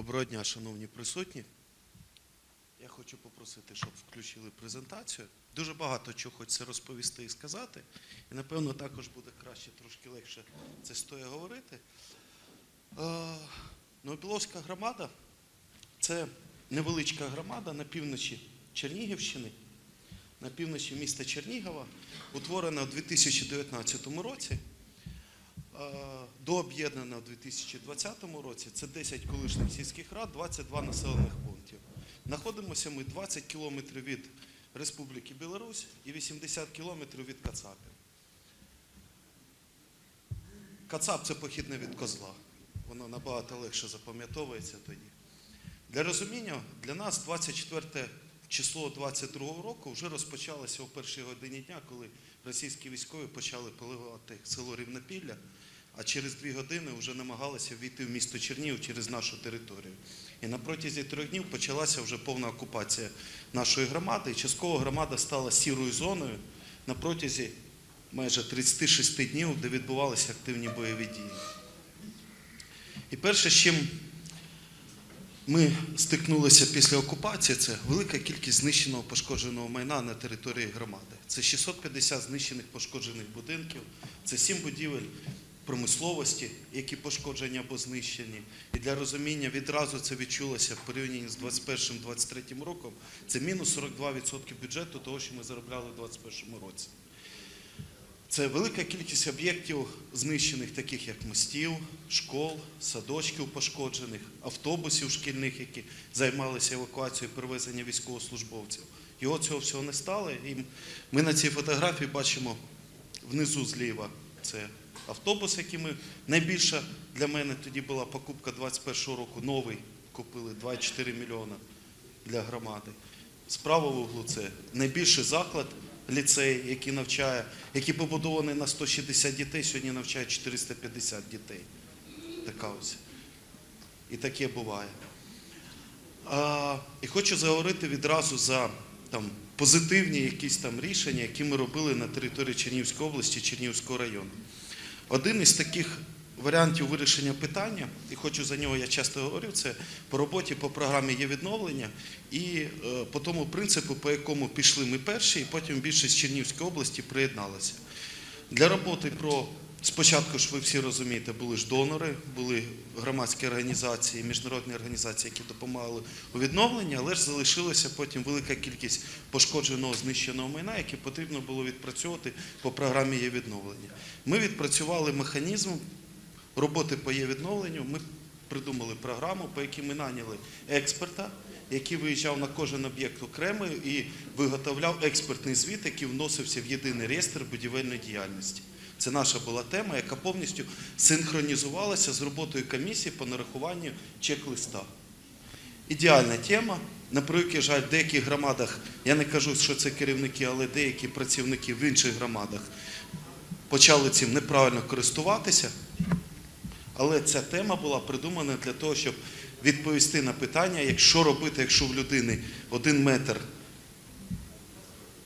Доброго дня, шановні присутні. Я хочу попросити, щоб включили презентацію. Дуже багато чого хочеться розповісти і сказати. І, напевно, також буде краще, трошки легше це стоя говорити. Е, Новопіловська громада це невеличка громада на півночі Чернігівщини, на півночі міста Чернігова, утворена у 2019 році. Е, дооб'єднана у 2020 році. Це 10 колишніх сільських рад, 22 населених пунктів. Знаходимося ми 20 кілометрів від Республіки Білорусь і 80 кілометрів від Кацапів. Кацап це похідне від козла. Воно набагато легше запам'ятовується тоді. Для розуміння, для нас 24 число 22-го року вже розпочалося о першій годині дня, коли російські військові почали поливати село Рівнопілля, а через дві години вже намагалися війти в місто Чернігів через нашу територію. І на протязі трьох днів почалася вже повна окупація нашої громади. І частково громада стала сірою зоною на протязі майже 36 днів, де відбувалися активні бойові дії. І перше, з чим ми стикнулися після окупації, це велика кількість знищеного пошкодженого майна на території громади. Це 650 знищених пошкоджених будинків, це 7 будівель промисловості, які пошкоджені або знищені. І для розуміння відразу це відчулося в порівнянні з 2021-2023 роком. Це мінус 42% бюджету того, що ми заробляли у 2021 році. Це велика кількість об'єктів знищених, таких як мостів, школ, садочків пошкоджених, автобусів шкільних, які займалися евакуацією перевезення військовослужбовців. Його цього всього не стало. І ми на цій фотографії бачимо внизу зліва це автобус, який ми найбільша для мене тоді була покупка 21 року. Новий купили 24 мільйона для громади. Справа в углу це найбільший заклад ліцей, який навчає, який побудований на 160 дітей, сьогодні навчає 450 дітей. Така ось. І таке буває. А, і хочу заговорити відразу за там, позитивні якісь там рішення, які ми робили на території Чернігівської області, Чернігівського району. Один із таких варіантів вирішення питання, і хочу за нього я часто говорю, це по роботі по програмі є відновлення і е, по тому принципу, по якому пішли ми перші, і потім більшість Чернігівської області приєдналася. Для роботи про спочатку ж ви всі розумієте, були ж донори, були громадські організації, міжнародні організації, які допомагали у відновленні, але ж залишилася потім велика кількість пошкодженого знищеного майна, яке потрібно було відпрацьовувати по програмі є відновлення. Ми відпрацювали механізм роботи по є відновленню. Ми придумали програму, по якій ми наняли експерта, який виїжджав на кожен об'єкт окремо і виготовляв експертний звіт, який вносився в єдиний реєстр будівельної діяльності. Це наша була тема, яка повністю синхронізувалася з роботою комісії по нарахуванню чек-листа. Ідеальна тема. На превеликий жаль, в деяких громадах, я не кажу, що це керівники, але деякі працівники в інших громадах почали цим неправильно користуватися. Але ця тема була придумана для того, щоб відповісти на питання, як що робити, якщо в людини один метр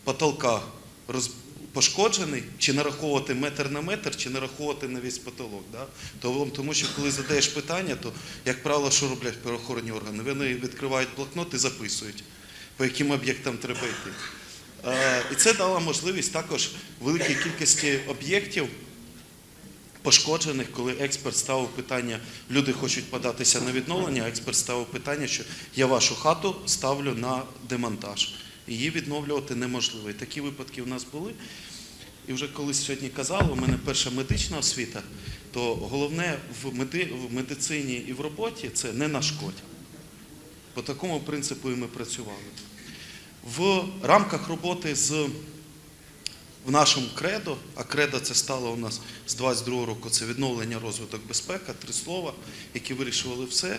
потолка пошкоджений, чи нараховувати метр на метр, чи нараховувати на весь потолок. Да? То- Тому що коли задаєш питання, то, як правило, що роблять правоохоронні органи? Вони відкривають блокнот і записують, по яким об'єктам треба йти. Е, І це дало можливість також великій кількості об'єктів пошкоджених, коли експерт ставив питання, люди хочуть податися на відновлення, а експерт ставив питання, що я вашу хату ставлю на демонтаж. Її відновлювати неможливо. І такі випадки в нас були. І вже колись сьогодні казали, у мене перша медична освіта, то головне в, меди, в медицині і в роботі це не нашкодь. По такому принципу і ми працювали. В рамках роботи з в нашому кредо, а кредо це стало у нас з 22 року, це відновлення, розвиток, безпека, три слова, які вирішували все.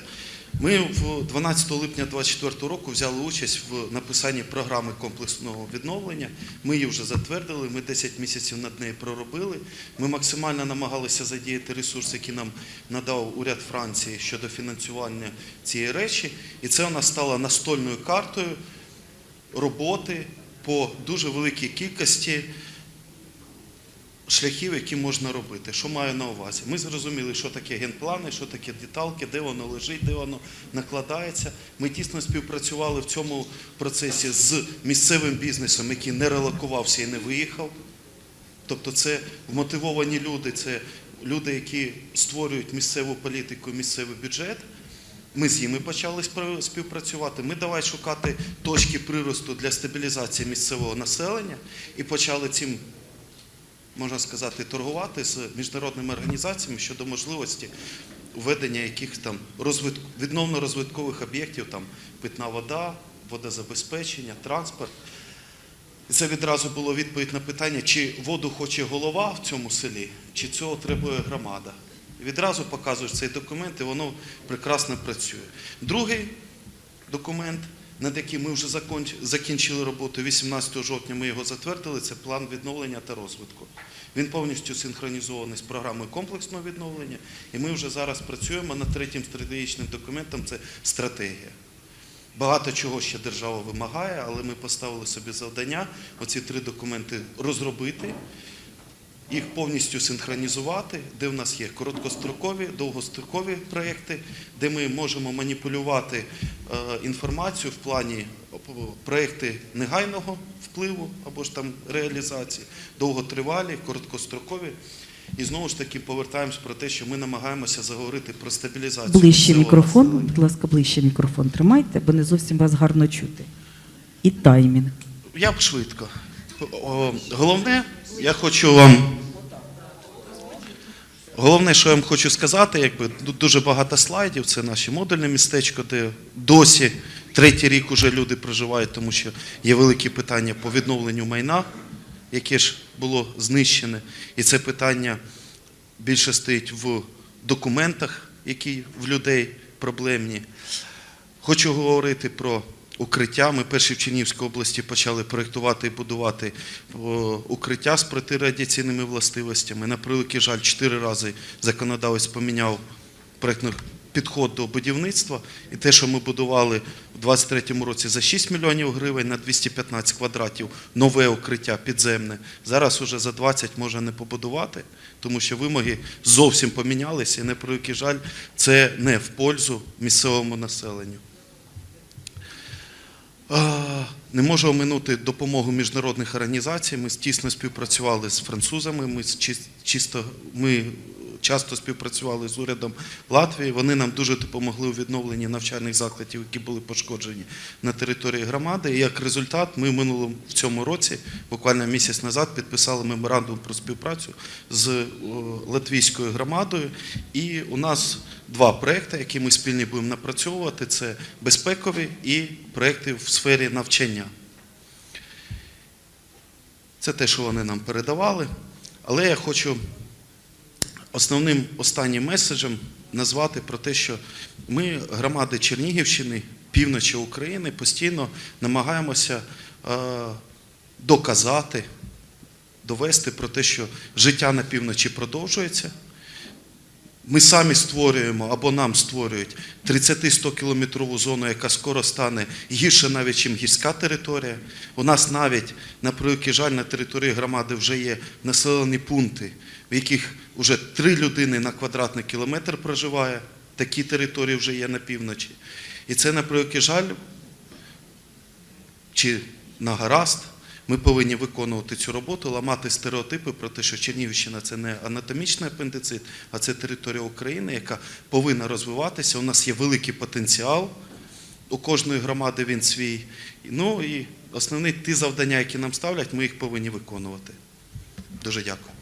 Ми в 12 липня 2024 року взяли участь в написанні програми комплексного відновлення. Ми її вже затвердили, ми 10 місяців над нею проробили. Ми максимально намагалися задіяти ресурси, які нам надав уряд Франції щодо фінансування цієї речі. І це у нас стало настольною картою роботи по дуже великій кількості шляхів, які можна робити. Що маю на увазі? Ми зрозуміли, що таке генплани, що таке деталки, де воно лежить, де воно накладається. Ми тісно співпрацювали в цьому процесі з місцевим бізнесом, який не релокувався і не виїхав. Тобто це вмотивовані люди, це люди, які створюють місцеву політику, місцевий бюджет. Ми з ними почали співпрацювати. Ми давай шукати точки приросту для стабілізації місцевого населення і почали цим, можна сказати, торгувати з міжнародними організаціями щодо можливості введення яких там відновно-розвиткових об'єктів, там питна вода, водозабезпечення, транспорт. І це відразу було відповідь на питання, чи воду хоче голова в цьому селі, чи цього требує громада. Відразу показуєш цей документ, і воно прекрасно працює. Другий документ, над яким ми вже закінчили роботу 18 жовтня, ми його затвердили, це план відновлення та розвитку. Він повністю синхронізований з програмою комплексного відновлення, і ми вже зараз працюємо над третім стратегічним документом це стратегія. Багато чого ще держава вимагає, але ми поставили собі завдання оці три документи розробити, їх повністю синхронізувати, де в нас є короткострокові, довгострокові проекти, де ми можемо маніпулювати е, інформацію в плані проекти негайного впливу або ж там реалізації, довготривалі, короткострокові. І знову ж таки повертаємось про те, що ми намагаємося заговорити про стабілізацію. Ближче мікрофон, населення. будь ласка, ближче мікрофон тримайте, бо не зовсім вас гарно чути. І таймінг. Я б швидко. Головне, я хочу вам. Головне, що я вам хочу сказати, якби ду- дуже багато слайдів. Це наше модульне містечко, де досі третій рік уже люди проживають, тому що є великі питання по відновленню майна, яке ж було знищене. І це питання більше стоїть в документах, які в людей проблемні. Хочу говорити про укриття. Ми перші в Чернігівській області почали проєктувати і будувати укриття з протирадіаційними властивостями. На превеликий жаль, чотири рази законодавець поміняв підход до будівництва. І те, що ми будували у 2023 році за 6 мільйонів гривень на 215 квадратів, нове укриття підземне, зараз уже за 20 може не побудувати, тому що вимоги зовсім помінялися. І на превеликий жаль, це не в пользу місцевому населенню. Не можу оминути допомогу міжнародних організацій. Ми тісно співпрацювали з французами. Ми чисто ми часто співпрацювали з урядом Латвії. Вони нам дуже допомогли у відновленні навчальних закладів, які були пошкоджені на території громади. І як результат, ми минулому в цьому році, буквально місяць назад, підписали меморандум про співпрацю з латвійською громадою. І у нас два проекти, які ми спільно будемо напрацьовувати: це безпекові і проекти в сфері навчання. Це те, що вони нам передавали. Але я хочу основним останнім меседжем назвати про те, що ми, громади Чернігівщини, півночі України, постійно намагаємося е, доказати, довести про те, що життя на півночі продовжується. Ми самі створюємо або нам створюють 30-100 кілометрову зону, яка скоро стане гірше навіть, ніж гірська територія. У нас навіть, на превеликий жаль, на території громади вже є населені пункти, в яких вже три людини на квадратний кілометр проживає. Такі території вже є на півночі. І це, на превеликий жаль, чи на гаразд, ми повинні виконувати цю роботу, ламати стереотипи про те, що Чернігівщина це не анатомічний апендицит, а це територія України, яка повинна розвиватися. У нас є великий потенціал. У кожної громади він свій. Ну і основні ті завдання, які нам ставлять, ми їх повинні виконувати. Дуже дякую.